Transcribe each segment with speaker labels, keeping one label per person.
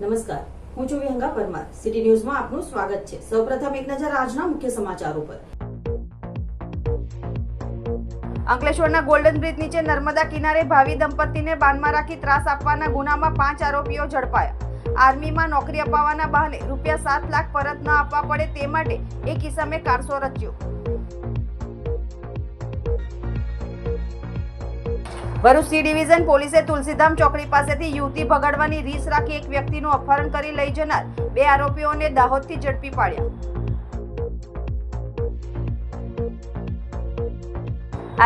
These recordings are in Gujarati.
Speaker 1: નમસ્કાર. હું છું વિહંગા પરમાર. સિટી ન્યૂઝમાં આપનું સ્વાગત છે. સૌપ્રથમ એક નજર આજના મુખ્ય સમાચારો પર.
Speaker 2: અંકલેશ્વરના ગોલ્ડન બ્રિજ નીચે નર્મદા કિનારે ભાવિ દંપતીને બાનમાં રાખી ત્રાસ આપવાના ગુનામાં પાંચ આરોપીઓ ઝડપાયા. આર્મીમાં નોકરી અપાવવાના બહાને રૂપિયા સાત લાખ પરત ન આપવા પડે તે માટે એક ઇસમે કારસો રચ્યો. ભરૂચ સી ડિવિઝન પોલીસે તુલસીધામ ચોકડી પાસેથી યુવતી ભગાડવાની રીસ રાખી એક વ્યક્તિનું અપહરણ કરી લઈ જનાર બે આરોપીઓને દાહોદથી ઝડપી પાડ્યા.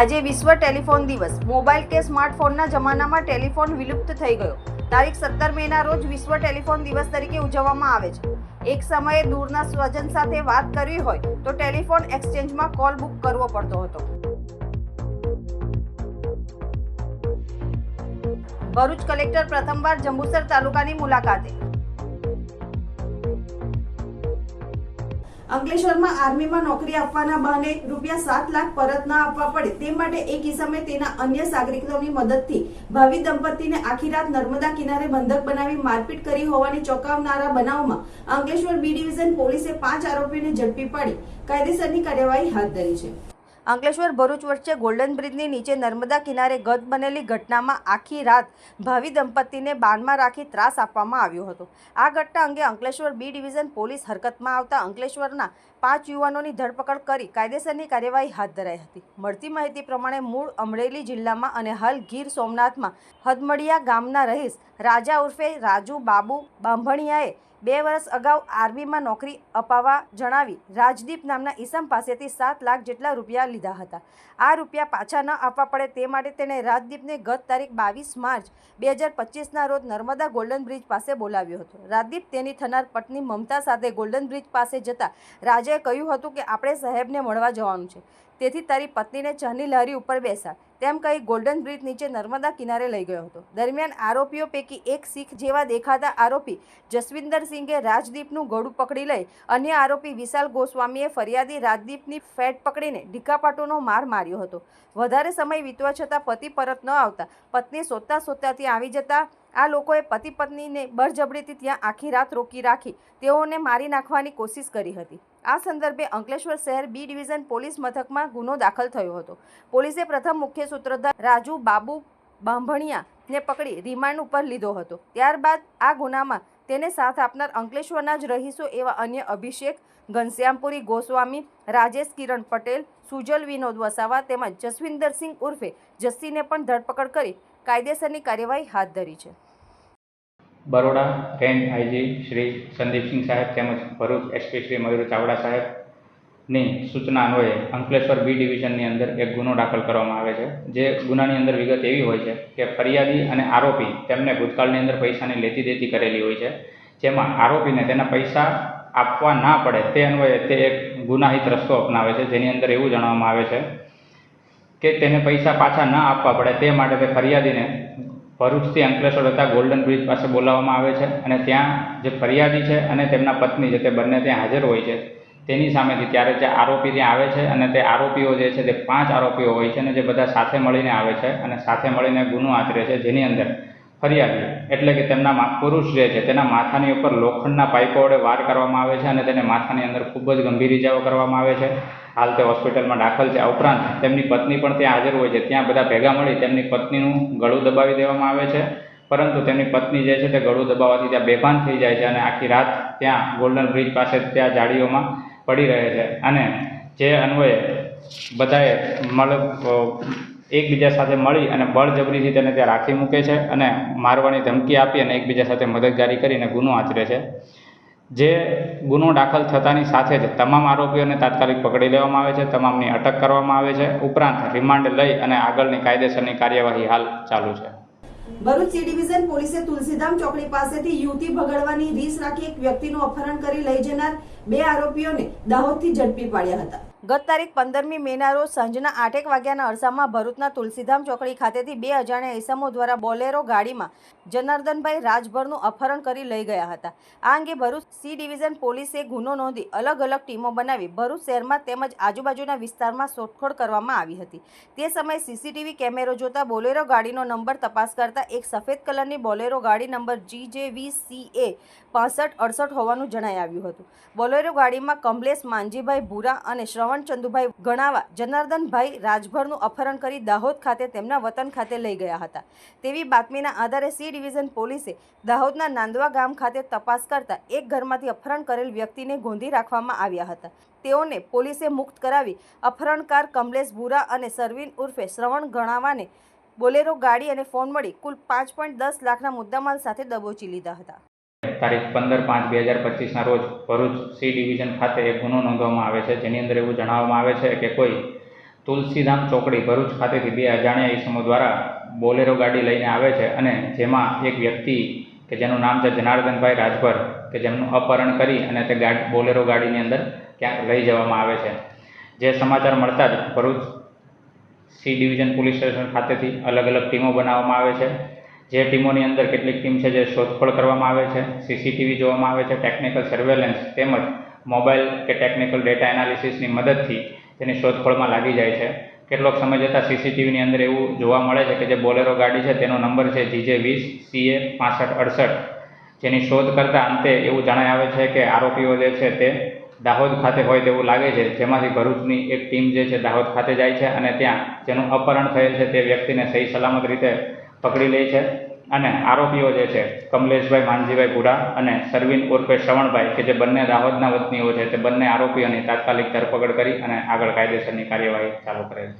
Speaker 2: આજે વિશ્વ ટેલિફોન દિવસ. મોબાઈલ કે સ્માર્ટફોનના જમાનામાં ટેલિફોન વિલુપ્ત થઈ ગયો. તારીખ સત્તર મેના રોજ વિશ્વ ટેલિફોન દિવસ તરીકે ઉજવવામાં આવે છે. એક સમયે દૂરના સ્વજન સાથે વાત કરવી હોય તો ટેલિફોન એક્સચેન્જમાં કોલ બુક કરવો પડતો હતો. ભરૂચ કલેક્ટર પ્રથમવાર જંબુસર તાલુકાની મુલાકાતે.
Speaker 1: અંકલેશ્વરમાં આર્મીમાં નોકરી આપવાના બહાને રૂપિયા સાત લાખ પરત ના આપવા પડે તે માટે એક ઇસમે તેના અન્ય નાગરિકોની મદદથી ભાવિ દંપતીને આખી રાત નર્મદા કિનારે બંધક બનાવી મારપીટ કરી હોવાની ચોંકાવનારા બનાવમાં અંકલેશ્વર બી ડિવિઝન પોલીસે પાંચ આરોપીઓને ઝડપી પાડી. કાયદેસરની કાર્યવાહી હાથ ધરી છે.
Speaker 2: અંકલેશ્વર ભરૂચ વચ્ચે ગોલ્ડન બ્રિજની નીચે નર્મદા કિનારે ગત બનેલી ઘટનામાં આખી રાત ભાવિ દંપતીને બાનમાં રાખી ત્રાસ આપવામાં આવ્યો હતો. આ ઘટના અંગે અંકલેશ્વર બી ડિવિઝન પોલીસ હરકતમાં આવતા અંકલેશ્વરના પાંચ યુવાનોની ધરપકડ કરી કાયદેસરની કાર્યવાહી હાથ ધરાઈ હતી. મળતી માહિતી પ્રમાણે મૂળ અમરેલી જિલ્લામાં અને હાલ ગીર સોમનાથમાં હદમડિયા ગામના રહીશ રાજા ઉર્ફે રાજુ બાબુ બાંભણિયાએ બે વર્ષ અગાઉ આર્મીમાં નોકરી અપાવવા જણાવી રાજદીપ નામના ઈસમ પાસેથી સાત લાખ જેટલા રૂપિયા લીધા હતા. આ રૂપિયા પાછા ન આપવા પડે તે માટે તેણે રાજદીપને ગત તારીખ બાવીસ માર્ચ બે હજાર પચીસના રોજ નર્મદા ગોલ્ડન બ્રિજ પાસે બોલાવ્યો હતો. રાજદીપ તેની થનાર પત્ની મમતા સાથે ગોલ્ડન બ્રિજ પાસે જતા રાજાએ કહ્યું હતું કે આપણે સાહેબને મળવા જવાનું છે. તેથી તારી પત્નીને ચહની લહેરી ઉપર બેસાડ. તેમ કહી ગોલ્ડન બ્રિજ નીચે નર્મદા કિનારે લઈ ગયો હતો. દરમિયાન આરોપીઓ પૈકી એક શીખ જેવા દેખાતા આરોપી જસવિંદર સિંઘે રાજદીપનું ગળું પકડી લઈ અન્ય આરોપી વિશાલ ગોસ્વામીએ ફરિયાદી રાજદીપની ફેટ પકડીને ઢીકાપાટોનો માર માર્યો હતો. વધારે સમય વીતવા છતાં પતિ પરત ન આવતા. પત્ની શોધતા સોતાથી આવી જતા આ લોકોએ પતિ પત્નીને બળજબરીથી ત્યાં આખી રાત રોકી રાખી, તેઓને મારી નાખવાની કોશિશ કરી હતી. આ સંદર્ભે અંકલેશ્વર શહેર બી ડિવિઝન પોલીસ મથકમાં ગુનો દાખલ થયો હતો. પોલીસે પ્રથમ મુખ્ય સૂત્રધાર રાજુ બાબુ બાંભણિયાને પકડી રિમાન્ડ ઉપર લીધો હતો. ત્યારબાદ આ ગુનામાં તેને સાથ આપનાર અંકલેશ્વરના જ રહીશો એવા અન્ય અભિષેક ઘનશ્યામપુરી ગોસ્વામી, રાજેશ કિરણ પટેલ, સુજલ વિનોદ વસાવા તેમજ જસવિંદરસિંહ ઉર્ફે જસ્સીને પણ ધરપકડ કરી કાયદેસરની કાર્યવાહી હાથ ધરી છે.
Speaker 3: બરોડા રેન્જ આઈજી, શ્રી સંદીપસિંહ સાહેબ તેમજ ભરૂચ એસપી શ્રી મયુર ચાવડા સાહેબની સૂચના અન્વયે અંકલેશ્વર બી ડિવિઝનની અંદર એક ગુનો દાખલ કરવામાં આવે છે. જે ગુનાની અંદર વિગત એવી હોય છે કે ફરિયાદી અને આરોપી તેમને ભૂતકાળની અંદર પૈસાની લેતી દેતી કરેલી હોય છે. જેમાં આરોપીને તેના પૈસા આપવા ના પડે તે અન્વયે તે એક ગુનાહિત રસ્તો અપનાવે છે. જેની અંદર એવું જણાવવામાં આવે છે કે તેને પૈસા પાછા ન આપવા પડે તે માટે તે ફરિયાદીને ભરૂચથી અંકલેશ્વર હતા ગોલ્ડન બ્રિજ પાસે બોલાવવામાં આવે છે અને ત્યાં જે ફરિયાદી છે અને તેમના પત્ની છે તે બંને ત્યાં હાજર હોય છે. તેની સામેથી ત્યારે જે આરોપી ત્યાં આવે છે અને તે આરોપીઓ જે છે તે પાંચ આરોપીઓ હોય છે અને જે બધા સાથે મળીને આવે છે અને સાથે મળીને ગુનો આચરે છે જેની અંદર ફરિયાદી એટલે કે તેમના પુરુષ જે છે, તેના માથાની ઉપર લોખંડના પાઇપો વડે વાર કરવામાં આવે છે અને તેને માથાની અંદર ખૂબ જ ગંભીર ઇજાઓ કરવામાં આવે છે. હાલ તે હોસ્પિટલમાં દાખલ છે. આ ઉપરાંત તેમની પત્ની પણ ત્યાં હાજર હોય છે. ત્યાં બધા ભેગા મળી તેમની પત્નીનું ગળું દબાવી દેવામાં આવે છે. પરંતુ તેમની પત્ની જે છે તે ગળું દબાવવાથી ત્યાં બેભાન થઈ જાય છે અને આખી રાત ત્યાં ગોલ્ડન બ્રિજ પાસે ત્યાં જાળીઓમાં પડી રહે છે. અને જે અન્વયે બધાએ મળ એકબીજા સાથે મળી અને બળજબરીથી તેને ત્યાં રાખી મૂકે છે અને મારવાની ધમકી આપી અને એકબીજા સાથે મદદગારી કરીને ગુનો આચરે છે. જે ગુનો દાખલ થતાની સાથે જ તમામ આરોપીઓને તાત્કાલિક પકડી લેવામાં આવે છે, તમામની અટક કરવામાં આવે છે. ઉપરાંત રિમાન્ડ લઈ અને આગળની કાયદેસરની કાર્યવાહી હાલ ચાલુ છે.
Speaker 1: ભરૂચ સી ડિવિઝન પોલીસે તુલસીધામ ચોકડી પાસેથી યુવતી ભગાડવાની રીસ રાખી એક વ્યક્તિનું અપહરણ કરી લઈ જનાર બે આરોપીઓને દાહોદથી ઝડપી પાડ્યા હતા.
Speaker 2: ગત તારીખ પંદરમી મેના રોજ સાંજના આઠેક વાગ્યાના અરસામાં ભરૂચના તુલસીધામ ચોકડી ખાતેથી બે અજાણ્યા ઇસમો દ્વારા બોલેરો ગાડીમાં જનાર્દનભાઈ રાજભરનું અપહરણ કરી લઈ ગયા હતા. આ અંગે ભરૂચ સી ડિવિઝન પોલીસે ગુનો નોંધી અલગ અલગ ટીમો બનાવી ભરૂચ શહેરમાં તેમજ આજુબાજુના વિસ્તારમાં શોધખોળ કરવામાં આવી હતી. તે સમયે સીસીટીવી કેમેરો જોતા બોલેરો ગાડીનો નંબર તપાસ કરતા એક સફેદ કલરની બોલેરો ગાડી નંબર જી જે વી સી એ પાસઠ અડસઠ હોવાનું જણાઈ આવ્યું હતું. બોલેરો ગાડીમાં કમલેશ માનજીભાઈ ભૂરા અને શ્રવણ ચંદુભાઈ ગણાવા જનાર્દનભાઈ રાજભરનું અપહરણ કરી દાહોદ ખાતે તેમના વતન ખાતે લઈ ગયા હતા. તેવી બાતમીના આધારે સી ડિવિઝન પોલીસે દાહોદના નાંદવા ગામ ખાતે તપાસ કરતા એક ઘરમાંથી અપહરણ કરેલ વ્યક્તિને ગોંધી રાખવામાં આવ્યા હતા. તેઓને પોલીસે મુક્ત કરાવી અપહરણકાર કમલેશ ભૂરા અને સરવીન ઉર્ફે શ્રવણ ગણાવાને બોલેરો ગાડી અને ફોન મળી કુલ પાંચ પોઈન્ટ દસ લાખના મુદ્દામાલ સાથે દબોચી લીધા હતા.
Speaker 3: તારીખ પંદર પાંચ બે હજાર પચીસના રોજ ભરૂચ સી ડિવિઝન ખાતે એક ગુનો નોંધવામાં આવે છે. જેની અંદર એવું જણાવવામાં આવે છે કે કોઈ તુલસીધામ ચોકડી ભરૂચ ખાતેથી બે અજાણ્યા ઈસમો દ્વારા બોલેરો ગાડી લઈને આવે છે અને જેમાં એક વ્યક્તિ કે જેનું નામ છે જનાર્દનભાઈ રાજભર કે જેમનું અપહરણ કરી અને તે ગાડી બોલેરો ગાડીની અંદર ક્યાંક લઈ જવામાં આવે છે. જે સમાચાર મળતા જ Bharuch C division police station ખાતેથી અલગ અલગ ટીમો બનાવવામાં આવે છે. જે ટીમોની અંદર કેટલીક ટીમ છે જે શોધખોળ કરવામાં આવે છે સીસીટીવી જોવામાં આવે છે ટેકનિકલ સર્વેલન્સ તેમજ મોબાઈલ કે ટેકનિકલ ડેટા એનાલિસિસની મદદથી તેની શોધખોળમાં લાગી જાય છે. કેટલોક સમય જતાં સીસીટીવીની અંદર એવું જોવા મળે છે કે જે બોલેરો ગાડી છે તેનો નંબર છે જીજે વીસ, સીએ પાસઠ, અડસઠ. જેની શોધ કરતાં અંતે એવું જણાઈ આવે છે કે આરોપીઓ જે છે તે દાહોદ ખાતે હોય તેવું લાગે છે. જેમાંથી ભરૂચની એક ટીમ જે છે દાહોદ ખાતે જાય છે અને ત્યાં જેનું અપહરણ થયેલ છે તે વ્યક્તિને સહી સલામત રીતે પકડી લે છે. અને આરોપીઓ જે છે, કમલેશભાઈ માનજીભાઈ ભૂરા અને સરવીન ઉર્ફે શ્રવણભાઈ, કે જે બંને દાહોદના વતનીઓ છે, તે બંને આરોપીઓની તાત્કાલિક ધરપકડ કરી અને આગળ કાયદેસરની કાર્યવાહી ચાલુ કરે છે.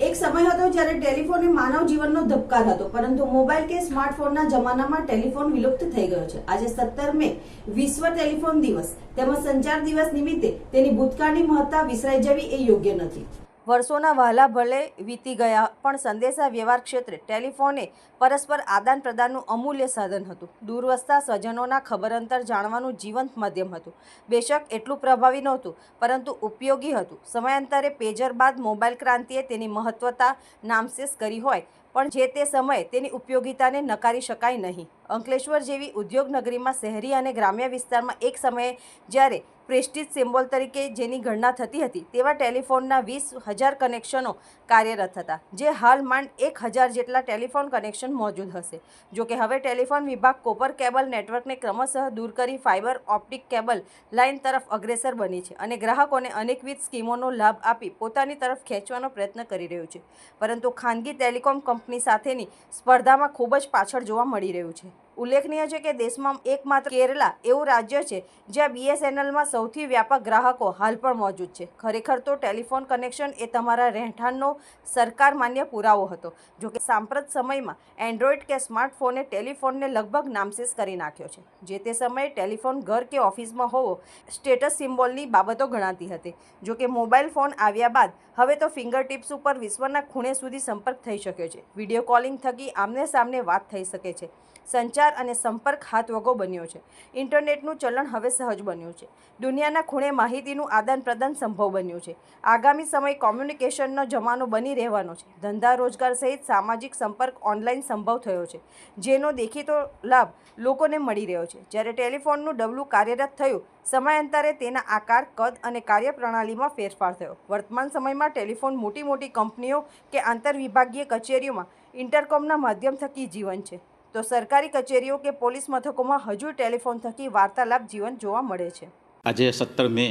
Speaker 1: એક સમય હતો જ્યારે ટેલિફોન એ માનવ જીવનનો ધબકાર હતો, પરંતુ મોબાઈલ કે સ્માર્ટફોનના જમાનામાં ટેલિફોન વિલુપ્ત થઈ ગયો છે. આજે સત્તર મે વિશ્વ ટેલિફોન દિવસ તેમજ સંચાર દિવસ નિમિત્તે તેની ભૂતકાળની મહત્તા વિસરાઈ જવી એ યોગ્ય નથી.
Speaker 2: વર્ષોના વહાલા ભલે વીતી ગયા, પણ સંદેશા વ્યવહાર ક્ષેત્રે ટેલિફોને પરસ્પર આદાન પ્રદાનનું અમૂલ્ય સાધન હતું. દૂર વસતા સ્વજનોના ખબરઅંતર જાણવાનું જીવંત માધ્યમ હતું. બેશક એટલું પ્રભાવી નહોતું, પરંતુ ઉપયોગી હતું. સમયાંતરે પેજર બાદ મોબાઈલ ક્રાંતિએ તેની મહત્વતા નામશેષ કરી હોય, પણ જે તે સમયે તેની ઉપયોગિતાને નકારી શકાય નહીં. અંકલેશ્વર જેવી ઉદ્યોગનગરીમાં શહેરી અને ગ્રામ્ય વિસ્તારમાં એક સમયે જ્યારે પ્રેસ્ટીજ સિમ્બોલ તરીકે જેની ગણના થતી હતી, તેવા ટેલિફોનના વીસ હજાર કનેક્શનો કાર્યરત હતા, જે હાલ માંડ એક હજાર જેટલા ટેલિફોન કનેક્શન મોજૂદ હશે. જો કે હવે ટેલિફોન વિભાગ કોપર કેબલ નેટવર્કને ક્રમશઃ દૂર કરી ફાઇબર ઓપ્ટિક કેબલ લાઇન તરફ અગ્રેસર બની છે અને ગ્રાહકોને અનેકવિધ સ્કીમોનો લાભ આપી પોતાની તરફ ખેંચવાનો પ્રયત્ન કરી રહ્યું છે. પરંતુ ખાનગી ટેલિકોમ કંપની સાથેની સ્પર્ધામાં ખૂબ જ પાછળ જોવા મળી રહ્યું છે. ઉલ્લેખનીય છે કે દેશમાં એકમાત્ર કેરલા એવું રાજ્ય છે, જ્યાં બીએસએનએલમાં સૌથી વ્યાપક ગ્રાહકો હાલ પણ મોજૂદ છે. ખરેખર તો ટેલિફોન કનેક્શન એ તમારા રહેઠાણનો સરકાર માન્ય પુરાવો હતો, જો કે સાંપ્રત સમયમાં એન્ડ્રોઈડ કે સ્માર્ટફોને ટેલિફોનને લગભગ નામશેષ કરી નાખ્યો છે. જે તે સમયે ટેલિફોન ઘર કે ઓફિસમાં હોવો સ્ટેટસ સિમ્બોલની બાબતો ગણાતી હતી. જો કે મોબાઈલ ફોન આવ્યા બાદ હવે તો ફિંગર ટિપ્સ ઉપર વિશ્વના ખૂણે સુધી સંપર્ક થઈ શક્યો છે. વીડિયો કોલિંગ થકી આમને સામને વાત થઈ શકે છે. સંચાર અને સંપર્ક હાથવગો બન્યો છે. ઇન્ટરનેટનું ચલણ હવે સહજ બન્યું છે. દુનિયાના ખૂણે માહિતીનું આદાન પ્રદાન સંભવ બન્યું છે. આગામી સમય કોમ્યુનિકેશનનો જમાનો બની રહેવાનો છે. ધંધા રોજગાર સહિત સામાજિક સંપર્ક ઓનલાઈન સંભવ થયો છે. જેનો દેખીતો લાભ લોકોને મળી રહ્યો છે. જ્યારે ટેલિફોનનું ડબલું કાર્યરત થયું, સમયાંતરે તેના આકાર, કદ અને કાર્યપ્રણાલીમાં ફેરફાર થયો. વર્તમાન સમયમાં ટેલિફોન મોટી મોટી કંપનીઓ કે આંતરવિભાગીય કચેરીઓમાં ઇન્ટરકોમના માધ્યમ થકી જીવન છે. તો સરકારી કચેરીઓ કે પોલીસ મથકોમાં હજુ ટેલિફોન થકી વાર્તાલાપ જીવન જોવા મળે છે.
Speaker 4: આજે સત્તર મે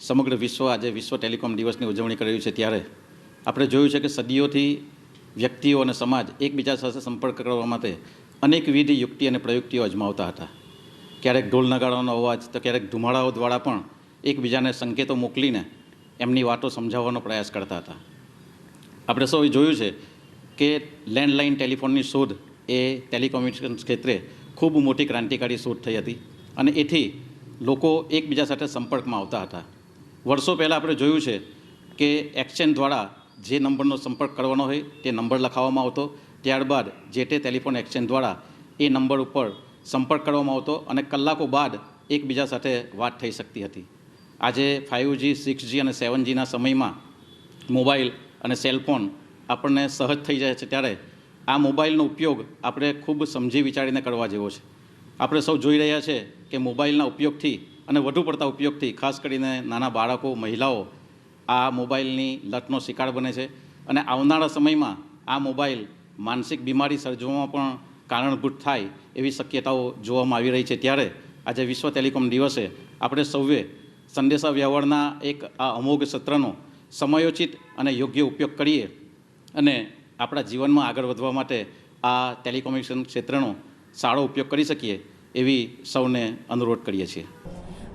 Speaker 4: સમગ્ર વિશ્વ આજે વિશ્વ ટેલિકોમ દિવસની ઉજવણી કરી રહ્યું છે ત્યારે આપણે જોયું છે કે સદીઓથી વ્યક્તિઓ અને સમાજ એકબીજા સાથે સંપર્ક કરવા માટે અનેકવિધ યુક્તિ અને પ્રયુક્તિઓ અજમાવતા હતા. ક્યારેક ઢોલ નગાડાનો અવાજ, તો ક્યારેક ધુમાડાઓ દ્વારા પણ એકબીજાને સંકેતો મોકલીને એમની વાતો સમજાવવાનો પ્રયાસ કરતા હતા. આપણે સૌએ જોયું છે કે લેન્ડલાઇન ટેલિફોનની શોધ એ ટેલિકોમ્યુનિકેશન ક્ષેત્રે ખૂબ મોટી ક્રાંતિકારી શોધ થઈ હતી અને એથી લોકો એકબીજા સાથે સંપર્કમાં આવતા હતા. વર્ષો પહેલાં આપણે જોયું છે કે એક્સચેન્જ દ્વારા જે નંબરનો સંપર્ક કરવાનો હોય તે નંબર લખાવવામાં આવતો, ત્યારબાદ જે તે ટેલિફોન એક્સચેન્જ દ્વારા એ નંબર ઉપર સંપર્ક કરવામાં આવતો અને કલાકો બાદ એકબીજા સાથે વાત થઈ શકતી હતી. આજે ફાઇવ જી સિક્સ જી અને સેવન જીના સમયમાં મોબાઈલ અને સેલફોન આપણને સહજ થઈ જાય છે ત્યારે આ મોબાઈલનો ઉપયોગ આપણે ખૂબ સમજી વિચારીને કરવા જેવો છે. આપણે સૌ જોઈ રહ્યા છે કે મોબાઈલના ઉપયોગથી અને વધુ પડતા ઉપયોગથી, ખાસ કરીને નાના બાળકો, મહિલાઓ આ મોબાઈલની લતનો શિકાર બને છે અને આવનારા સમયમાં આ મોબાઈલ માનસિક બીમારી સર્જવામાં પણ કારણભૂત થાય એવી શક્યતાઓ જોવામાં આવી રહી છે. ત્યારે આજે વિશ્વ ટેલિકોમ દિવસે આપણે સૌએ સંદેશા વ્યવહારના એક આ અમોઘ સત્રનો સમયોચિત અને યોગ્ય ઉપયોગ કરીએ અને આપણા જીવનમાં આગળ વધવા માટે આ ટેલિકોમ્યુનિકેશન ક્ષેત્રનો સારો ઉપયોગ કરી શકીએ એવી સૌને અનુરોધ કરીએ છીએ.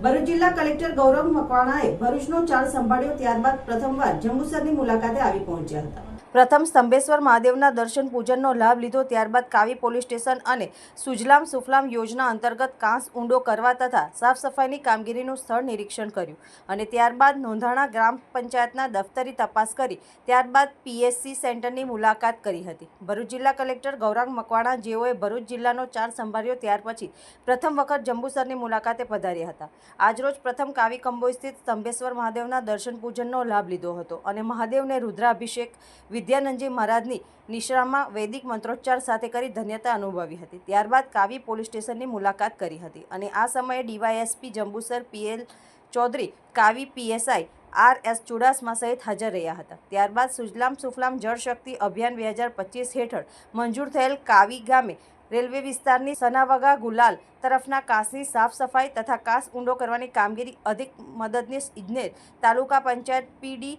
Speaker 1: ભરૂચ જિલ્લા કલેક્ટર ગૌરવ મકવાણાએ ભરૂચનો ચાર્જ સંભાળ્યો ત્યારબાદ પ્રથમવાર જંબુસરની મુલાકાતે આવી પહોંચ્યા હતા.
Speaker 2: પ્રથમ સ્તંભેશ્વર મહાદેવના દર્શન પૂજનનો લાભ લીધો, ત્યારબાદ કાવી પોલીસ સ્ટેશન અને સુજલામ સુફલામ યોજના અંતર્ગત કાંસ ઊંડો કરવા તથા સાફ સફાઈની કામગીરીનું સ્થળ નિરીક્ષણ કર્યું અને ત્યારબાદ નોંધાણા ગ્રામ પંચાયતના દફતરી તપાસ કરી, ત્યારબાદ પીએસસી સેન્ટરની મુલાકાત કરી હતી. ભરૂચ જિલ્લા કલેક્ટર ગૌરાંગ મકવાણા, જેઓએ ભરૂચ જિલ્લાનો ચાર્જ સંભાળ્યો ત્યાર પછી પ્રથમ વખત જંબુસરની મુલાકાતે પધાર્યા હતા. આજરોજ પ્રથમ કાવી કંબોઈ સ્થિત સ્તંભેશ્વર મહાદેવના દર્શન પૂજનનો લાભ લીધો હતો અને મહાદેવને રુદ્રાભિષેક વિદ્યાનંદજી મહારાજની નિશ્રામાં વૈદિક મંત્રોચ્ચાર સાથે કરી ધન્યતા અનુભવી હતી. ત્યારબાદ કાવી પોલીસ સ્ટેશનની મુલાકાત કરી હતી અને આ સમયે DYSP Jambusar PL Chaudhari, Kavi PSI R S Chudasama સહિત હાજર રહ્યા હતા. ત્યારબાદ સુજલામ સુફલામ જળશક્તિ અભિયાન બે હજાર પચીસ હેઠળ મંજૂર થયેલ કાવી ગામે રેલવે વિસ્તારની સનાવગા ગુલાલ તરફના કાંસની સાફ સફાઈ તથા કાંસ ઊંડો કરવાની કામગીરી અધિક મદદનીશ ઇજનેર તાલુકા પંચાયત પીડી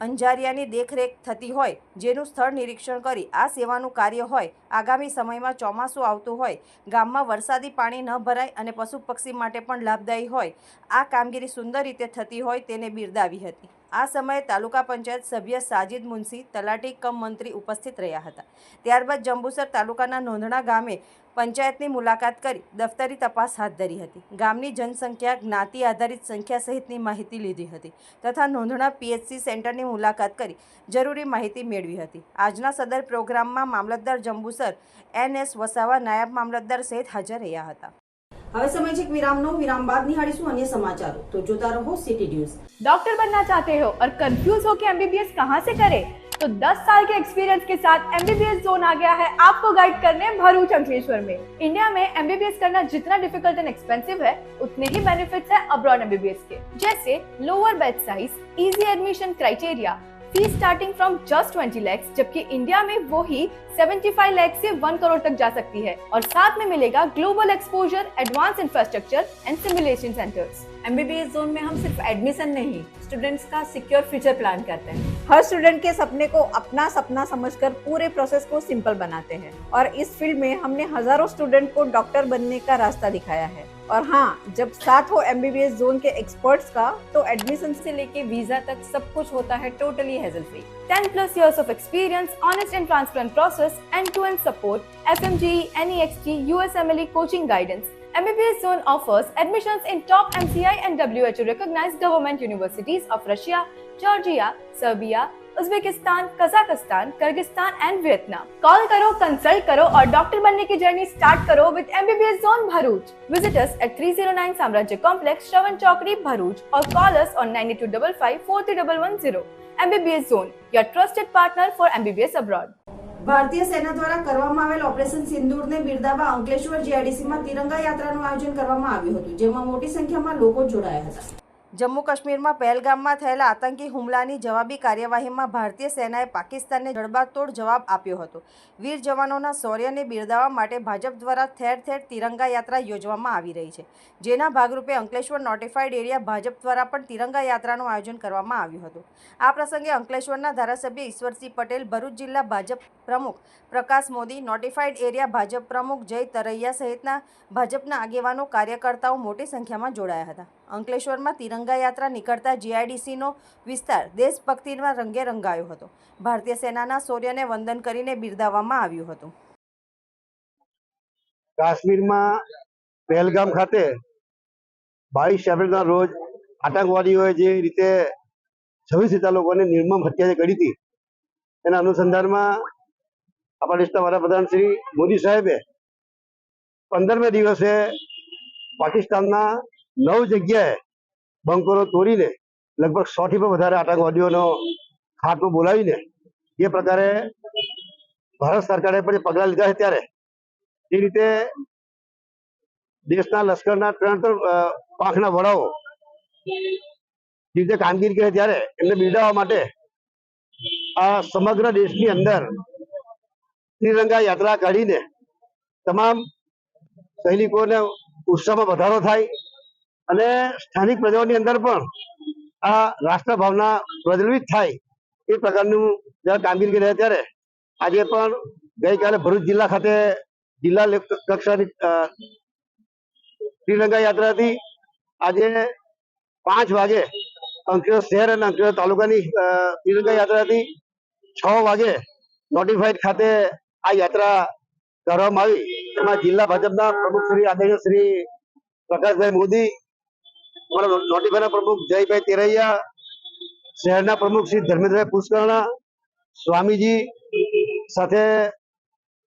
Speaker 2: અંજારિયાની દેખરેખ થતી હોય જેનું સ્થળ નિરીક્ષણ કરી આ સેવાનું કાર્ય હોય આગામી સમયમાં ચોમાસું આવતું હોય, ગામમાં વરસાદી પાણી ન ભરાય અને પશુ પક્ષી માટે પણ લાભદાયી હોય, આ કામગીરી સુંદર રીતે થતી હોય તેને બિરદાવી હતી. આ સમયે તાલુકા પંચાયત સભ્ય સાજિદ મુનસી તલાટી કમ મંત્રી ઉપસ્થિત રહ્યા હતા. ત્યારબાદ જંબુસર તાલુકાના નોંધણા ગામે પંચાયતની મુલાકાત કરી દફતરી તપાસ હાથ ધરી હતી. ગામની જનસંખ્યા જ્ઞાતિ આધારિત સંખ્યા સહિતની માહિતી લીધી હતી તથા નોંધણા પીએચસી સેન્ટરની મુલાકાત કરી જરૂરી માહિતી મેળવી હતી. આજના સદર પ્રોગ્રામમાં મામલતદાર Jambusar એન એસ વસાવા નાયબ મામલતદાર સહિત હાજર રહ્યા હતા
Speaker 1: હવે સમય છે એક વિરામનો વિરામ બાદ નિહાળીશું અન્ય સમાચારો તો જોતા રહો સિટી ન્યૂઝ
Speaker 5: डॉक्टर बनना चाहते हो और कंफ्यूज हो कि एमबीबीएस कहाँ से करें तो 10 साल के एक्सपीरियंस के साथ एमबीबीएस जोन आ गया है आपको गाइड करने भरूच अंकलेश्वर में इंडिया में एमबीबीएस करना जितना डिफिकल्ट एंड एक्सपेंसिव है उतने ही बेनिफिट्स है अब्रॉड एमबीबीएस के जैसे lower bed size easy admission criteria fees starting from just 20 lakhs जबकि इंडिया में वो ही 75 लैक्स से 1 करोड़ तक जा सकती है। और साथ में मिलेगा global exposure advance infrastructure and simulation centres
Speaker 6: MBBS zone में हम सिर्फ़ एडमिशन नहीं स्टूडेंट्स का सिक्योर फ्यूचर प्लान करते हैं। हर स्टूडेंट के सपने को अपना सपना समझकर पूरे प्रोसेस को सिंपल बनाते हैं। और इस फ़ील्ड में हमने हज़ारों स्टूडेंट को डॉक्टर बनने का रास्ता दिखाया है। और हाँ जब साथ हो एम जोन के एक्सपर्ट्स का तो एडमिशन से लेके वीज़ा तक सब कुछ होता है totally hassle free
Speaker 5: ten plus years of experience honest and transparent process end to end support F M G N X G U S M L coaching guidance MBBS Zone offers admissions in top MCI and WHO recognized government universities of Russia, Georgia, Serbia, Uzbekistan, Kazakhstan, Kyrgyzstan and Vietnam. Call करो, consult करो और डॉक्टर बनने की जर्नी स्टार्ट करो with MBBS Zone Bharuch. Visit us at 309 Samrajya Complex, Shravan Chowkri, Bharuch or call us on 9255 43110. MBBS Zone, your trusted partner for MBBS abroad.
Speaker 1: ભારતીય સેના દ્વારા કરવામાં આવેલ ઓપરેશન સિંદૂરને બિરદાવવા અંકલેશ્વર જીઆઈડીસીમાં તિરંગા યાત્રાનું આયોજન કરવામાં આવ્યું હતું જેમાં મોટી સંખ્યામાં લોકો જોડાયા હતા
Speaker 2: જમ્મુ કાશ્મીરમાં પહેલગામમાં થયેલા આતંકી હુમલાની જવાબી કાર્યવાહીમાં ભારતીય સેનાએ પાકિસ્તાનને જડબાતોડ જવાબ આપ્યો હતો. વીર જવાનોના શૌર્યને બિરદાવવા માટે ભાજપ દ્વારા ઠેર ઠેર તિરંગા યાત્રા યોજવામાં આવી રહી છે. જેના ભાગરૂપે અંકલેશ્વર નોટિફાઈડ એરિયા ભાજપ દ્વારા પણ તિરંગા યાત્રાનું આયોજન કરવામાં આવ્યું હતું. આ પ્રસંગે અંકલેશ્વરના ધારાસભ્ય ઈશ્વરસિંહ પટેલ, ભરૂચ જિલ્લા ભાજપ પ્રમુખ પ્રકાશ મોદી નોટિફાઈડ એરિયા ભાજપ પ્રમુખ જય તરૈયા સહિતના ભાજપના આગેવાનો, કાર્યકર્તાઓ મોટી સંખ્યામાં જોડાયા હતા. અંકલેશ્વરમાં તિરંગા યાત્રા નીકળતા જીઆઈડીસીનો વિસ્તાર દેશભક્તિમાં રંગે રંગાયો હતો. ભારતીય સેનાના શૌર્યને વંદન કરીને બિરદાવવામાં આવ્યું હતું.
Speaker 7: કાશ્મીરમાં પહેલગામ ખાતે બાવીસ એપ્રિલના રોજ આતંકવાદીઓએ જે રીતે છવ્વીસ જેટલા લોકોને નિર્મમ હત્યા કરી હતી, એના અનુસંધાનમાં આપણા દેશના વડાપ્રધાન શ્રી મોદી સાહેબે પંદરમે દિવસે પાકિસ્તાનના નવ જગ્યાએ બંકરો તોડીને લગભગ સો થી પણ વધારે આતંકવાદીઓનો ખાટલો બોલાવીને એ પ્રકારે ભારત સરકારે પણ પગલાં લીધા છે ત્યારે. એ રીતે દેશના લશ્કરના ત્રણ ત્રણ પાંખના વડાઓ જે રીતે કામગીરી કરે ત્યારે એમને બિરદાવવા માટે આ સમગ્ર દેશની અંદર ત્રિરંગા યાત્રા કાઢીને તમામ સૈનિકોને ઉત્સાહમાં વધારો થાય. અને સ્થાનિક પ્રજાઓની અંદર પણ આ રાષ્ટ્ર ભાવના પ્રજ્વલિત થાય એ પ્રકારનું કામગીરી કરી ત્યારે આજે પણ ગઈકાલે ભરૂચ જિલ્લા ખાતે જિલ્લા કક્ષાની ત્રિરંગા યાત્રા હતી. આજે પાંચ વાગે અંકલેશ્વર શહેર અને અંકલેશ્વર તાલુકાની ત્રિરંગા યાત્રા હતી. છ વાગે નોટિફાઈડ ખાતે આ યાત્રા કરવામાં આવી. એમાં જિલ્લા ભાજપના પ્રમુખ શ્રી આદરણીય શ્રી પ્રકાશભાઈ મોદી અમારા પ્રમુખ જયભાઈ તેરૈયા, શહેરના પ્રમુખ શ્રી ધર્મેન્દ્રભાઈ પુષ્કરણા, સ્વામીજી સાથે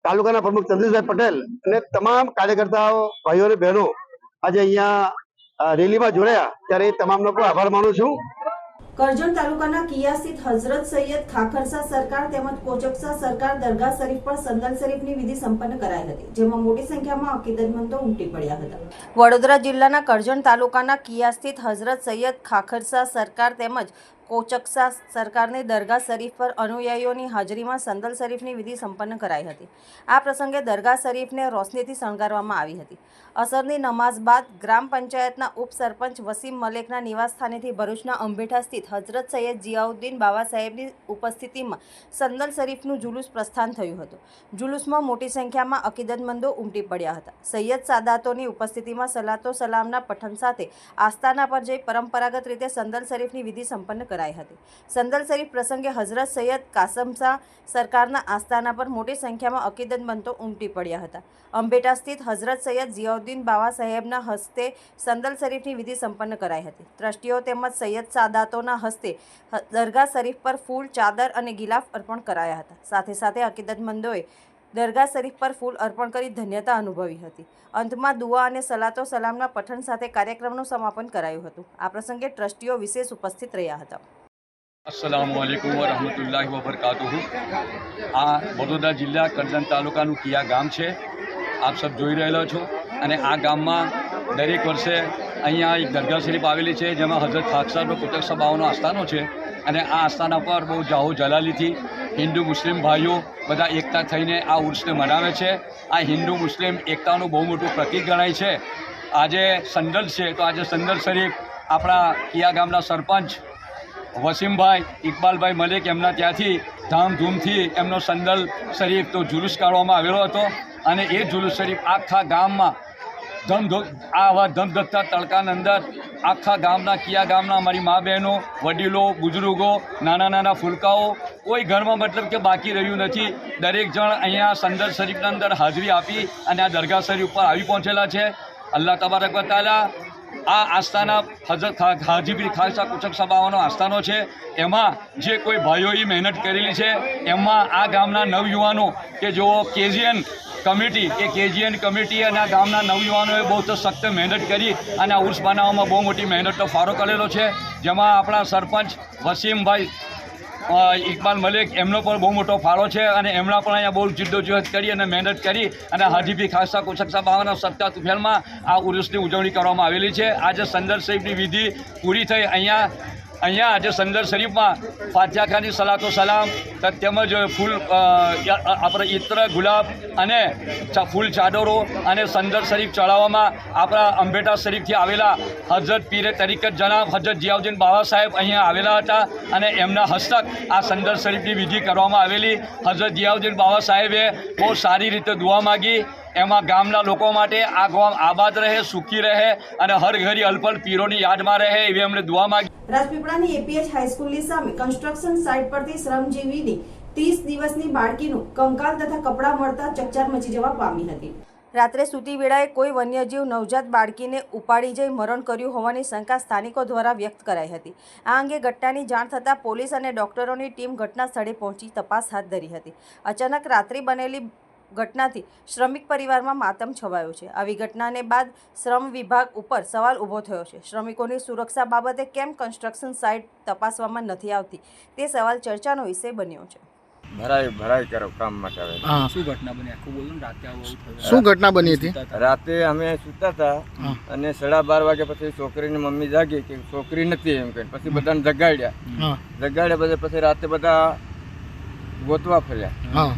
Speaker 7: તાલુકાના પ્રમુખ ચંદ્રેશભાઈ પટેલ અને તમામ કાર્યકર્તાઓ, ભાઈઓ અને બહેનો આજે અહીંયા રેલીમાં જોડાયા. ત્યારે એ તમામનો પણ આભાર માનું છું.
Speaker 1: કરજણ તાલુકાના કિયા સ્થિત હઝરત સૈયદ ખાખરસા સરકાર તેમજ કોચકસા સરકાર દરગાહ શરીફ પર સંદલ શરીફની વિધિ સંપન્ન કરાઈ હતી, જેમાં મોટી સંખ્યામાં અકીદતમંદો ઉમટી પડ્યા હતા.
Speaker 2: વડોદરા જિલ્લાના કરજણ તાલુકાના કિયા સ્થિત હઝરત સૈયદ ખાખરસા સરકાર તેમજ કોચકસા સરકારની દરગાહ શરીફ પર અનુયાયીઓની હાજરીમાં સંદલ શરીફની વિધિ સંપન્ન કરાઈ હતી. આ પ્રસંગે દરગાહ શરીફને રોશનીથી શણગારવામાં આવી હતી. અસરની નમાઝ બાદ ગ્રામ પંચાયતના ઉપસરપંચ વસીમ મલેકના નિવાસસ્થાનેથી ભરૂચના અંબેઠા સ્થિત હઝરત સૈયદ જિયાઉદ્દીન બાબા સાહેબની ઉપસ્થિતિમાં સંદલ શરીફનું જુલુસ પ્રસ્થાન થયું હતું. જુલુસમાં મોટી સંખ્યામાં અકીદતમંદો ઉમટી પડ્યા હતા. સૈયદ સાદાતોની ઉપસ્થિતિમાં સલાતો સલામના પઠન સાથે આસ્થાના પર જઈ પરંપરાગત રીતે સંદલ શરીફની વિધિ સંપન્ન કરાઈ હતી. સંદલ શરીફ પ્રસંગે હઝરત સૈયદ કાસમશા સરકારના આસ્થાના પર મોટી સંખ્યામાં અકીદતમંદો ઉમટી પડ્યા હતા. અંબેટા સ્થિત હઝરત સૈયદ જિયાઉદ્દીન બાવા સાહેબના હસ્તે સંદલ શરીફની વિધિ સંપન્ન કરાઈ હતી. ટ્રસ્ટીઓ તેમજ સૈયદ સાદાતોના હસ્તે દરગાહ શરીફ પર ફૂલ ચાદર અને ગિલાફ અર્પણ કરાયા હતા. સાથે સાથે અકીદતમંદોએ દરગાહ શરીફ પર ફૂલ અર્પણ કરી ધન્યતા અનુભવી હતી. અંતમાં દુઆ અને સલાતો સલામના પઠન સાથે કાર્યક્રમનું સમાપન કરાયું હતું. આ પ્રસંગે ટ્રસ્ટીઓ વિશેષ ઉપસ્થિત રહ્યા હતા.
Speaker 8: અસલામુઅલૈકુમ વરહમતુલ્લાહ વબરકાતુહ આ વડોદરા જિલ્લા કરજણ તાલુકાનું કિયા ગામ છે. આપ સબ જોઈ રહેલા છો. અને આ ગામમાં દરેક વર્ષે અહીંયા એક દરગાહ શરીફ આવેલી છે, જેમાં હઝરત ખાકસાબનો કુતક સભાઓનો આસ્થાનો છે. અને આ આસ્થાના પર બહુ જાહો જલાલીથી હિન્દુ મુસ્લિમ ભાઈઓ બધા એકતા થઈને આ ઉર્સને મનાવે છે. આ હિન્દુ મુસ્લિમ એકતાનું બહુ મોટું પ્રતીક ગણાય છે. આજે સંદલ છે, તો આજે સંદલ શરીફ આપણા કિયા ગામના સરપંચ વસીમભાઈ ઇકબાલભાઈ મલિક એમના ત્યાંથી ધામધૂમથી એમનો સંદલ શરીફ તો જુલુસ કાઢવામાં આવેલો હતો અને એ જુલુસ શરીફ આખા ગામમાં ધમધો આવા ધમધકતા તડકાની અંદર આખા ગામના કિયા ગામના અમારી મા બહેનો, વડીલો, બુજુર્ગો, નાના નાના ફૂલકાઓ, કોઈ ઘરમાં મતલબ કે બાકી રહ્યું નથી. દરેક જણ અહીંયા સંદર શરીફના અંદર હાજરી આપી અને આ દરગાહ શરીફ ઉપર આવી પહોંચેલા છે. અલ્લાહ તબારક વ તાલા આ આસ્થાના હજરત હાજીપીર ખાલસા કુચક સભાઓનો આસ્થાનો છે. એમાં જે કોઈ ભાઈઓએ મહેનત કરેલી છે, એમાં આ ગામના નવયુવાનો કે જેઓ કેજીએન કમિટી એ કેજીએન કમિટી અને આ ગામના નવયુવાનોએ બહુ તો સખ્ત મહેનત કરી અને આ ઉર્સ બનાવવામાં બહુ મોટી મહેનતનો ફાળો કરેલો છે. જેમાં આપણા સરપંચ વસીમભાઈ ઇકબાલ મલિક એમનો પણ બહુ મોટો ફાળો છે અને એમના પણ અહીંયા બહુ જિદ્દોજહદ કરી અને મહેનત કરી અને હાજીભી ખાસા કોશકસા બાવાના સત્તા તુફેલમાં આ ઉર્સની ઉજવણી કરવામાં આવેલી છે. આજે સંદર સાહેબની વિધિ પૂરી થઈ. અહીંયા અહીંયા આજે સંદર શરીફમાં ફાતિહા ખાની સલાતો સલામ તેમજ ફૂલ આપણે ઇત્ર ગુલાબ અને ફૂલ ચાદરો અને સંદર શરીફ ચડાવવામાં આપણા અંબેટા શરીફથી આવેલા હજરત પીરે તરીકત જનાબ હજરત જિયાઉદ્દીન બાબા સાહેબ અહીંયા આવેલા હતા અને એમના હસ્તક આ સંદર શરીફની વિધિ કરવામાં આવેલી. હજરત જિયાઉદ્દીન બાબા સાહેબે બહુ સારી રીતે દુઆ માગી. એમાં ગામના લોકો માટે આ ગામ આબાદ રહે, સુખી રહે અને હર ઘરી અલપલ પીરોની યાદમાં રહે એવી અમને દુઆ માંગી.
Speaker 1: રાજપીપળાની એપીએચ હાઈસ્કૂલની સામે કન્સ્ટ્રક્શન સાઇટ પરથી શ્રમજીવીની ત્રીસ દિવસની બાળકીનું કંકાલ તથા કપડાં મળતા ચકચાર મચી જવા પામી હતી.
Speaker 2: રાત્રે સૂતી વેળાએ કોઈ વન્યજીવ નવજાત બાળકીને ઉપાડી જઈ મરણ કર્યું હોવાની શંકા સ્થાનિકો દ્વારા વ્યક્ત કરાઈ હતી. આ અંગે ઘટનાની જાણ થતાં પોલીસ અને ડોક્ટરોની ટીમ ઘટના સ્થળે પહોંચી તપાસ હાથ ધરી હતી. અચાનક રાત્રિ બનેલી ઘટનાથી શ્રમિક પરિવારમાં માતમ છવાયો છે. આવી ઘટનાને બાદ શ્રમ વિભાગ ઉપર સવાલ ઊભો થયો છે. શ્રમિકોની સુરક્ષા બાબતે કેમ કન્સ્ટ્રક્શન સાઇટ તપાસવામાં નથી આવતી? તે સવાલ ચર્ચાનો વિષય બન્યો છે.
Speaker 9: ભરાઈ ભરાઈ કરો કામ માટે આવે.
Speaker 10: શું ઘટના બની? આખું બોલો ને રાતે આવું
Speaker 11: શું ઘટના બની હતી?
Speaker 9: રાતે અમે સૂતા હતા અને સાડા બાર વાગે પછી છોકરીની મમ્મી જાગી કે છોકરી નથી એમ કે પછી બધાને જગાડ્યા. જગાડ્યા પછી પછી રાતે બધા ગોતવા ફર્યા.
Speaker 11: હા.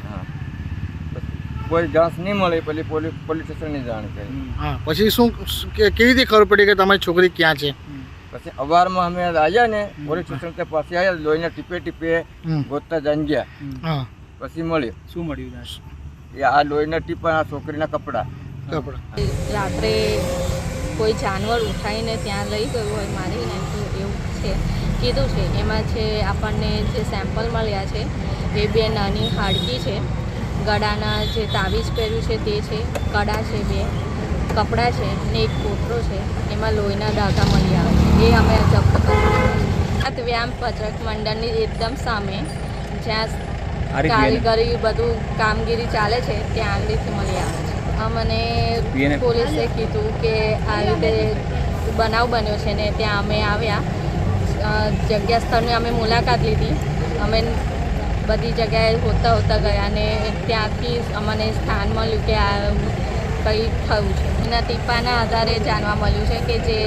Speaker 9: કોઈ ઘાસ નહીં મળે પછી પોલીસ પોલીસ સ્ટેશનની જાણ કરી
Speaker 11: હા પછી શું કે- કેવી રીતે ખબર પડી કે તમારી છોકરી ક્યાં છે?
Speaker 9: પછી અવારમાં અમે આવ્યા ને પોલીસ સ્ટેશન તે પાસે આવ્યા લોહીને ટીપે ટીપે ગોતતા જાણ ગયા.
Speaker 11: હા.
Speaker 9: પછી મળ્યું.
Speaker 10: શું મળ્યું
Speaker 9: એ આ લોહીના ટીપા આ છોકરીના કપડાં.
Speaker 11: કપડાં.
Speaker 12: રાત્રે કોઈ જાનવર ઉઠાવીને ત્યાં લઈ ગયું હોય મારીને એવું છે કીધું છે. એમાં છે આપણને જે સેમ્પલ મળ્યા છે એ બે નાની હાડકી છે. ગળાના જે તાવીજ પહેર્યું છે તે છે કડા છે બે કપડાં છે ને એક કોટરો છે એમાં લોહીના ડાઘા મળી આવે છે. એ અમે જપ્ત કર્યું વ્યાયામ પચક મંડળની એકદમ સામે જ્યાં કારીગરી બધું કામગીરી ચાલે છે ત્યાં આગળથી મળી આવે છે.
Speaker 10: મને
Speaker 12: પોલીસે કીધું કે આ રીતે બનાવ બન્યો છે ને ત્યાં અમે આવ્યા. જગ્યા સ્થળની અમે મુલાકાત લીધી. અમે બધી જગ્યાએ હોતા હોતા ગયા અને ત્યાંથી અમને સ્થાન મળ્યું કે આ કંઈ થયું છે. એના ટીપાના આધારે જાણવા મળ્યું છે કે જે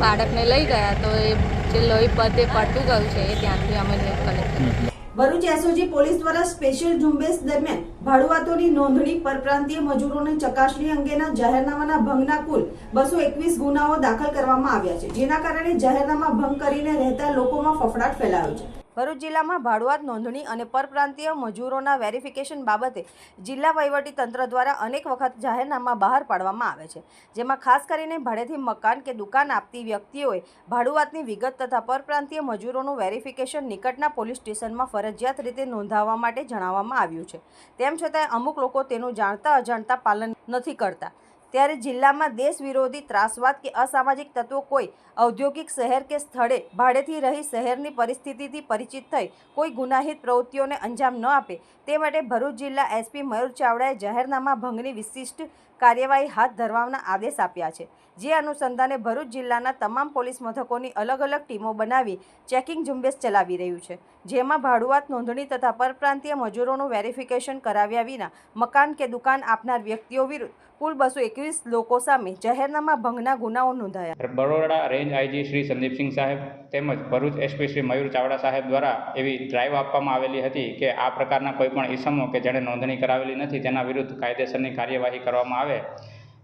Speaker 12: બાળકને લઈ ગયા તો એ જે લોહી બધે પડતું ગયું છે એ ત્યાંથી અમે કલેક્ટ
Speaker 1: ભરૂચ એસઓજી પોલીસ દ્વારા સ્પેશિયલ ઝુંબેશ દરમિયાન ભાડુઆતોની નોંધણી પરપ્રાંતીય મજૂરોની ચકાસણી અંગેના જાહેરનામાના ભંગના કુલ બસો એકવીસ ગુનાઓ દાખલ કરવામાં આવ્યા છે. જેના કારણે જાહેરનામા ભંગ કરીને રહેતા લોકોમાં ફફડાટ ફેલાયો છે.
Speaker 2: ભરૂચ જિલ્લામાં ભાડુઆત નોંધણી અને પરપ્રાંતીય મજૂરોના વેરિફિકેશન બાબતે જિલ્લા તંત્ર દ્વારા અનેક વખત જાહેરનામા બહાર પાડવામાં આવે છે. જેમાં ખાસ કરીને ભાડેથી મકાન કે દુકાન આપતી વ્યક્તિઓએ ભાડુઆતની વિગત તથા પરપ્રાંતીય મજૂરોનું વેરિફિકેશન નિકટના પોલીસ સ્ટેશનમાં ફરજિયાત રીતે નોંધાવવા માટે જણાવવામાં આવ્યું છે. તેમ છતાં અમુક લોકો તેનું જાણતા અજાણતા પાલન નથી કરતા. ત્યારે જિલ્લામાં દેશ વિરોધી ત્રાસવાદ કે અસામાજિક તત્વો કોઈ ઔદ્યોગિક શહેર કે સ્થળે ભાડેથી રહી શહેરની પરિસ્થિતિથી પરિચિત થઈ કોઈ ગુનાહિત પ્રવૃત્તિઓને અંજામ ન આપે, તે માટે ભરૂચ જિલ્લા એસપી મયુર ચાવડાએ જાહેરનામા ભંગની વિશિષ્ટ કાર્યવાહી હાથ ધરવાના આદેશ આપ્યા છે. જે અનુસંધાને ભરૂચ જિલ્લાના તમામ પોલીસ મથકોની અલગ અલગ ટીમો બનાવી ચેકિંગ ઝુંબેશ ચલાવી રહ્યું છે, જેમાં ભાડુઆત નોંધણી તથા પરપ્રાંતીય મજૂરોનું વેરિફિકેશન કરાવ્યા વિના મકાન કે દુકાન આપનાર વ્યક્તિઓ વિરુદ્ધ કુલ બસો એકવીસ લોકો સામે જાહેરનામા ભંગના ગુનાઓ નોંધાયા.
Speaker 3: બરોડા રેન્જ આઈજી શ્રી સંદીપસિંહ સાહેબ તેમજ ભરૂચ એસપી શ્રી મયુર ચાવડા સાહેબ દ્વારા એવી ડ્રાઈવ આપવામાં આવેલી હતી કે આ પ્રકારના કોઈપણ ઇસમો કે જેણે નોંધણી કરાવેલી નથી તેના વિરુદ્ધ કાયદેસરની કાર્યવાહી કરવામાં આવે.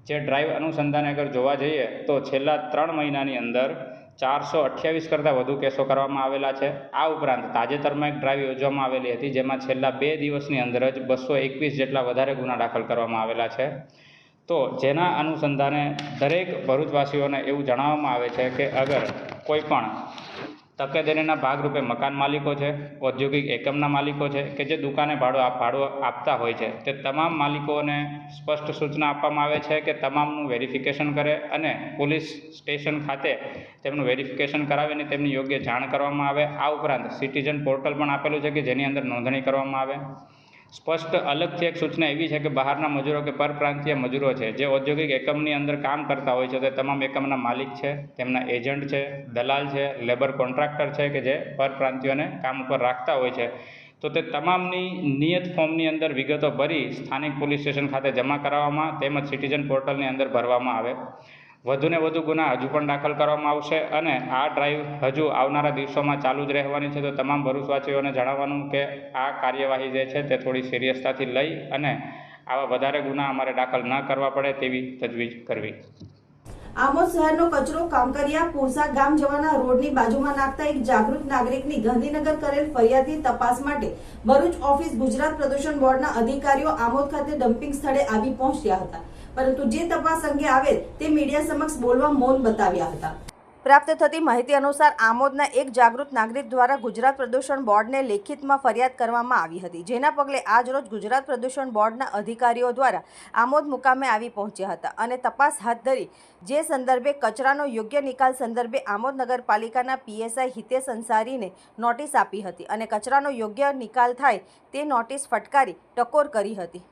Speaker 3: જે ડ્રાઈવ અનુસંધાને અગર જોવા જઈએ તો છેલ્લા ત્રણ મહિનાની અંદર ચારસો અઠ્યાવીસ કરતાં વધુ કેસો કરવામાં આવેલા છે. આ ઉપરાંત તાજેતરમાં એક ડ્રાઈવ યોજવામાં આવેલી હતી જેમાં છેલ્લા બે દિવસની અંદર જ બસો એકવીસ જેટલા વધારે ગુના દાખલ કરવામાં આવેલા છે. તો જેના અનુસંધાને દરેક ભરૂચવાસીઓને એવું જણાવવામાં આવે છે કે અગર કોઈ પણ તકેદારીના ભાગરૂપે મકાન માલિકો છે, ઔદ્યોગિક એકમના માલિકો છે કે જે દુકાને ભાડો ભાડો ભાડું આપતા હોય છે, તે તમામ માલિકોને સ્પષ્ટ સૂચના આપવામાં આવે છે કે તમામનું વેરિફિકેશન કરે અને પોલીસ સ્ટેશન ખાતે તેમનું વેરિફિકેશન કરાવીને તેમની યોગ્ય જાણ કરવામાં આવે. આ ઉપરાંત સિટીઝન પોર્ટલ પણ આપેલું છે કે જેની અંદર નોંધણી કરવામાં આવે. સ્પષ્ટ અલગથી એક સૂચના એવી છે કે બહારના મજૂરો કે પરપ્રાંતીય મજૂરો છે, જે ઔદ્યોગિક એકમની અંદર કામ કરતા હોય છે, તે તમામ એકમના માલિક છે, તેમના એજન્ટ છે, દલાલ છે લેબર કોન્ટ્રાક્ટર છે કે જે પરપ્રાંતિયોને કામ ઉપર રાખતા હોય છે. તો તે તમામની નિયત ફોર્મની અંદર વિગતો ભરી સ્થાનિક પોલીસ સ્ટેશન ખાતે જમા કરાવવામાં તેમજ સિટીઝન પોર્ટલની અંદર ભરવામાં આવે. વધુને વધુ ગુના હજુ પણ દાખલ કરવામાં આવશે અને આ ડ્રાઈવ હજુ આવનારા દિવસોમાં ચાલુ જ રહેવાની છે. તો તમામ ભરૂચવાસીઓને જણાવવાનું કે આ કાર્યવાહી જે છે તે થોડી સિરિયસતાથી લઈ અને આવા વધારે ગુના અમારે દાખલ ન કરવા પડે તેવી તજવીજ કરવી.
Speaker 1: આમોદ શહેરનો કચરો કામકરિયા પોસા ગામ જવાના રોડની બાજુમાં નાખતા એક જાગૃત નાગરિકની ગાંધીનગર કરેલ ફરિયાદની તપાસ માટે ભરૂચ ઓફિસ ગુજરાત પ્રદૂષણ બોર્ડના અધિકારીઓ આમોદ ખાતે ડમ્પિંગ સ્થળે આવી પહોંચ્યા હતા. પરંતુ જે તપાસ અંગે આવે તે મીડિયા સમક્ષ બોલવા મૌન બતાવ્યા હતા.
Speaker 2: પ્રાપ્ત થતી માહિતી અનુસાર આમોદના એક જાગૃત નાગરિક દ્વારા ગુજરાત પ્રદૂષણ બોર્ડને લેખિતમાં ફરિયાદ કરવામાં આવી હતી, જેના પગલે આજરોજ ગુજરાત પ્રદૂષણ બોર્ડના અધિકારીઓ દ્વારા આમોદ મુકામે આવી પહોંચ્યા હતા અને તપાસ હાથ ધરી, જે સંદર્ભે કચરાનો યોગ્ય નિકાલ સંદર્ભે આમોદ નગરપાલિકાના પીએસઆઈ હિતેશ અંસારીને નોટિસ આપી હતી અને કચરાનો યોગ્ય નિકાલ થાય તે નોટિસ ફટકારી ટકોર કરી હતી.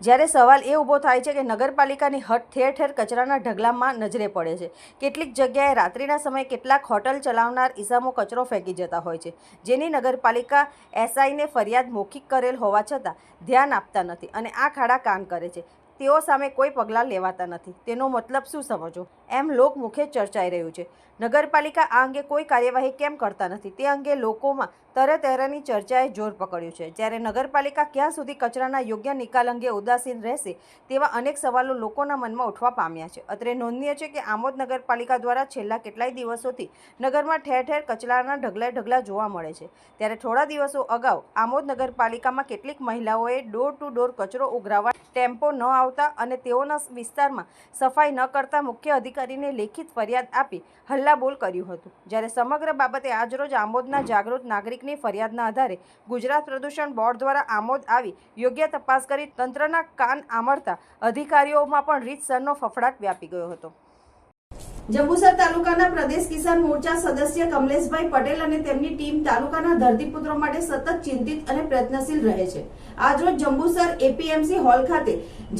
Speaker 2: જ્યારે સવાલ એ ઊભો થાય છે કે નગરપાલિકાની હટ ઠેર ઠેર કચરાના ઢગલામાં નજરે પડે છે. કેટલીક જગ્યાએ રાત્રિના સમયે કેટલાક હોટલ ચલાવનાર ઇસમો કચરો ફેંકી જતા હોય છે, જેની નગરપાલિકા એસઆઈને ફરિયાદ મૌખિક કરેલ હોવા છતાં ધ્યાન આપતા નથી અને આ ખાડા કામ કરે છે. તેઓ સામે કોઈ પગલાં લેવાતા નથી. તેનો મતલબ શું સમજો એમ લોકમુખે ચર્ચાઈ રહ્યું છે. નગરપાલિકા આ અંગે કોઈ કાર્યવાહી કેમ કરતા નથી? તે અંગે લોકોમાં તરતેરાની ચર્ચાએ જોર પકડ્યું છે. જ્યારે નગરપાલિકા ક્યાં સુધી કચરાના યોગ્ય નિકાલ અંગે ઉદાસીન રહેશે તેવા અનેક સવાલો લોકોના મનમાં ઉઠવા પામ્યા છે. અત્રે નોંધનીય છે કે આમોદ નગરપાલિકા દ્વારા છેલ્લા કેટલાય દિવસોથી નગરમાં ઠેર ઠેર કચરાના ઢગલા ઢગલા જોવા મળે છે. ત્યારે થોડા દિવસો અગાઉ આમોદ નગરપાલિકામાં કેટલીક મહિલાઓએ ડોર ટુ ડોર કચરો ઉઘરાવવા ટેમ્પો ન આવતા અને તેઓના વિસ્તારમાં સફાઈ ન કરતા મુખ્ય અધિકારીને લેખિત ફરિયાદ આપી હલ્લાબોલ કર્યું હતું. જ્યારે સમગ્ર બાબતે આજરોજ આમોદના જાગૃત નાગરિકની ફરિયાદના આધારે ગુજરાત પ્રદૂષણ બોર્ડ દ્વારા આમોદ આવી યોગ્ય તપાસ કરી તંત્રના કાન આમરતા અધિકારીઓમાં પણ રીતસરનો ફફડાટ વ્યાપી ગયો હતો.
Speaker 1: જંબુસર તાલુકાના પ્રદેશ કિસાન મોરચા સદસ્ય કમલેશભાઈ પટેલ અને તેમની ટીમ તાલુકાના ધરતીપુત્રો માટે સતત ચિંતિત અને પ્રયત્નશીલ રહે છે. આજરોજ જંબુસર એપીએમસી હોલ ખાતે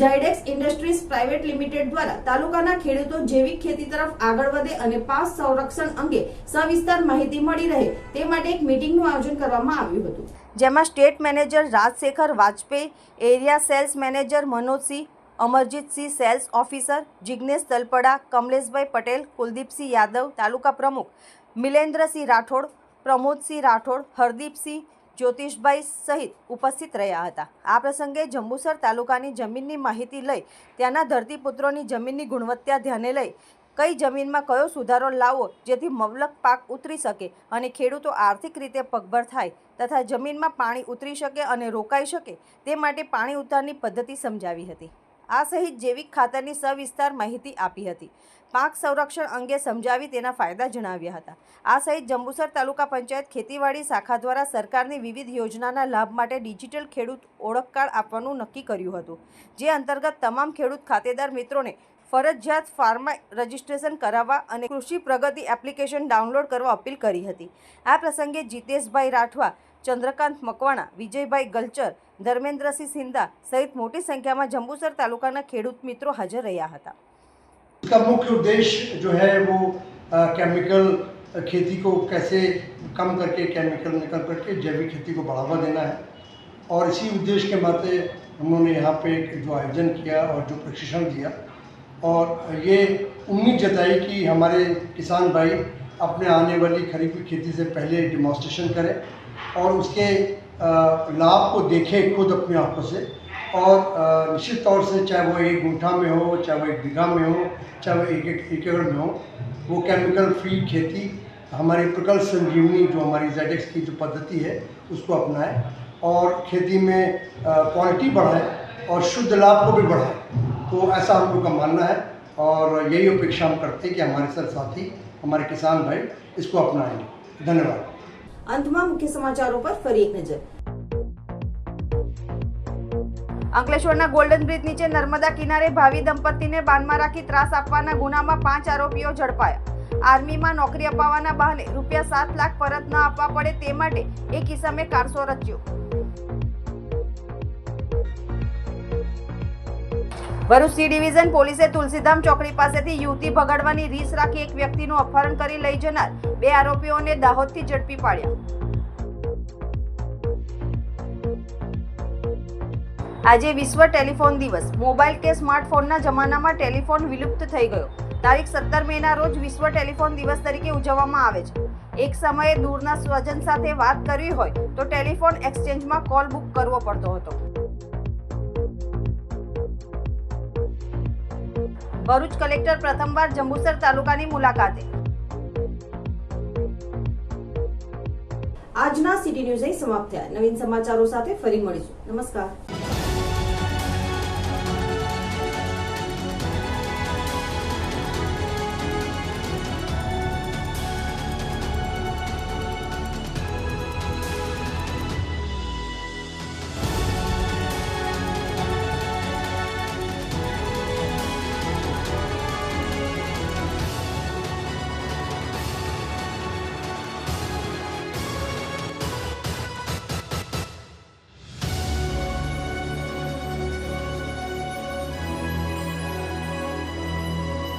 Speaker 1: જાયડેક્સ ઇન્ડસ્ટ્રીઝ પ્રાઇવેટ લિમિટેડ દ્વારા તાલુકાના ખેડૂતો જૈવિક ખેતી તરફ આગળ વધે અને પાક સંરક્ષણ અંગે સવિસ્તાર માહિતી મળી રહે તે માટે એક મીટિંગનું આયોજન કરવામાં આવ્યું હતું.
Speaker 2: જેમાં state manager Rajshekhar Vajpayee, area sales manager Manojsinh Amarjitsinh sales officer Jignesh Talpada Kamleshbhai Patel, Kuldipsinh Yadav taluka પ્રમુખ, મિલેન્દ્રસિંહ રાઠોડ, પ્રમોદસિંહ રાઠોડ, હરદીપસિંહ જ્યોતિષભાઈ સહિત ઉપસ્થિત રહ્યા હતા. આ પ્રસંગે જંબુસર તાલુકાની જમીનની માહિતી લઈ, ત્યાંના ધરતીપુત્રોની જમીનની ગુણવત્તા ધ્યાને લઈ, કઈ જમીનમાં કયો સુધારો લાવવો જેથી મબલક પાક ઉતરી શકે અને ખેડૂતો આર્થિક રીતે પગભર થાય તથા જમીનમાં પાણી ઉતરી શકે અને રોકાઈ શકે તે માટે પાણી ઉતારની પદ્ધતિ સમજાવી હતી. આ સહિત જૈવિક ખાતરની સવિસ્તાર માહિતી આપી હતી. પાક સંરક્ષણ અંગે સમજાવી તેના ફાયદા જણાવ્યા હતા. આ સહિત જંબુસર તાલુકા પંચાયત ખેતીવાડી શાખા દ્વારા સરકારની વિવિધ યોજનાના લાભ માટે ડિજિટલ ખેડૂત ઓળખ કાર્ડ આપવાનું નક્કી કર્યું હતું, જે અંતર્ગત તમામ ખેડૂત ખાતેદાર મિત્રોને ફરજિયાત ફાર્મા રજિસ્ટ્રેશન કરાવવા અને કૃષિ પ્રગતિ એપ્લિકેશન ડાઉનલોડ કરવા અપીલ કરી હતી. આ પ્રસંગે જીતેશભાઈ રાઠવા ચંદ્રકાંત મકવાણા વિજયભાઈ ગલચર ધર્મેન્દ્રસિંહ સિંધા સહિત મોટી સંખ્યામાં જંબુસર તાલુકાના ખેડૂત મિત્રો હાજર રહ્યા હતા
Speaker 13: इसका मुख्य उद्देश्य जो है वो अ, केमिकल खेती को कैसे कम करके केमिकल निकल करके जैविक खेती को बढ़ावा देना है और इसी उद्देश्य के नाते उन्होंने यहाँ पे एक जो आयोजन किया और जो प्रशिक्षण दिया और ये उम्मीद जताई कि हमारे किसान भाई अपने आने वाली खरीफ की खेती से पहले डिमॉन्स्ट्रेशन करें और उसके लाभ को देखें खुद अपनी आँखों से। और निश्चित तौर से चाहे वो एक गुंठा में हो, चाहे वो एक बीघा में हो, चाहे वो एक एक एकड़ में हो, वो केमिकल फ्री खेती, हमारी प्रकल्प संजीवनी जो हमारी जेड की जो पद्धति है, उसको अपनाएँ। और खेती में क्वालिटी बढ़ाएँ और शुद्ध लाभ को भी बढ़ाएँ। तो ऐसा हम लोग का मानना है और यही अपेक्षा हम करते हैं कि हमारे साथ साथी, हमारे किसान भाई इसको अपनाएँगे। धन्यवाद।
Speaker 1: અંતમાં મુખ્ય સમાચારો પર ફરી એક નજર.
Speaker 2: અંકલેશ્વરના ગોલ્ડન બ્રિજ નીચે નર્મદા કિનારે ભાવિ દંપતીને બાનમાં રાખી ત્રાસ આપવાના ગુનામાં પાંચ આરોપીઓ ઝડપાયા. આર્મીમાં નોકરી અપાવવાના બહાને રૂપિયા સાત લાખ પરત ન આપવા પડે તે માટે એક ઇસમે કારસો રચ્યો ભરૂચ સી ડિવિઝન પોલીસે તુલસીધામ ચોકડી પાસેથી યુવતી ભગાડવાની રીસ રાખી એક વ્યક્તિનું અપહરણ કરી લઈ જનાર બે આરોપીઓને દાહોદથી ઝડપી પાડ્યા. આજે વિશ્વ ટેલિફોન દિવસ. મોબાઈલ કે સ્માર્ટફોનના જમાનામાં ટેલિફોન વિલુપ્ત થઈ ગયો. તારીખ સત્તર મેના રોજ વિશ્વ ટેલિફોન દિવસ તરીકે ઉજવવામાં આવે છે. એક સમયે દૂરના સ્વજન સાથે વાત કરવી હોય તો ટેલિફોન એક્સચેન્જમાં કોલ બુક કરવો પડતો હતો. ભરૂચ કલેક્ટર પ્રથમવાર જંબુસર તાલુકાની મુલાકાતે.
Speaker 1: આજના સિટી ન્યૂઝ અહીં સમાપ્ત થયા. નવીન સમાચારો સાથે ફરી મળીશું. નમસ્કાર.